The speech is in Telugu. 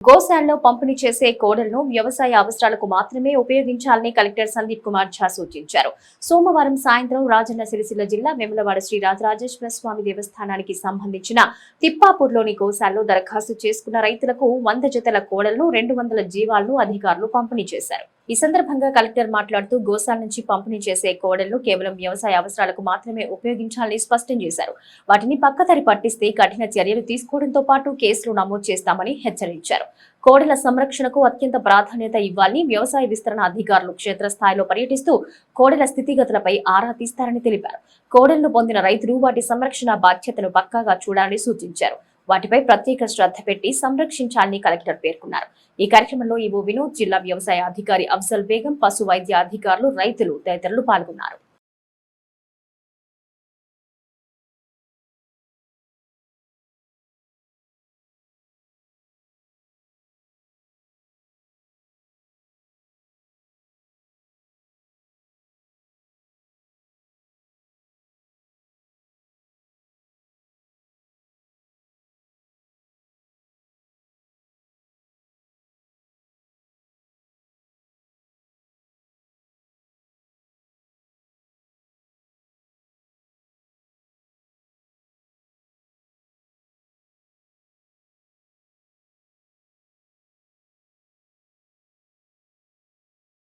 గోశాలలో పంపిణీ చేసే కోడలను వ్యవసాయ అవసరాలకు మాత్రమే ఉపయోగించాలని కలెక్టర్ సందీప్ కుమార్ ఝా సూచించారు. సోమవారం సాయంత్రం రాజన్న సిరిసిల్ల జిల్లా వెములవాడ శ్రీ రాజరాజేశ్వర స్వామి దేవస్థానానికి సంబంధించిన తిప్పాపూర్లోని గోశాలలో దరఖాస్తు చేసుకున్న రైతులకు వంద జతల కోడలను రెండు వందల జీవాలను అధికారులు పంపిణీ చేశారు. ఈ సందర్భంగా కలెక్టర్ మాట్లాడుతూ గోశాల నుంచి పంపిణీ చేసే కోడలను కేవలం వ్యవసాయ అవసరాలకు మాత్రమే ఉపయోగించాలని స్పష్టం చేశారు. వాటిని పక్కదారి పట్టిస్తే కఠిన చర్యలు తీసుకోవడంతో పాటు కేసులు నమోదు చేస్తామని హెచ్చరించారు. కోడల సంరక్షణకు అత్యంత ప్రాధాన్యత ఇవ్వాలని వ్యవసాయ విస్తరణ అధికారులు క్షేత్రస్థాయిలో పర్యటిస్తూ కోడల స్థితిగతులపై ఆరా తీస్తారని తెలిపారు. కోడలను పొందిన రైతులు వాటి సంరక్షణ బాధ్యతను పక్కాగా చూడాలని సూచించారు. వాటిపై ప్రత్యేక శ్రద్ధ పెట్టి సంరక్షించాలని కలెక్టర్ పేర్కొన్నారు. ఈ కార్యక్రమంలో ఈవో వినోద్ జిల్లా వ్యవసాయ అధికారి అఫ్జల్ బేగం పశు వైద్య అధికారులు రైతులు తదితరులు పాల్గొన్నారు.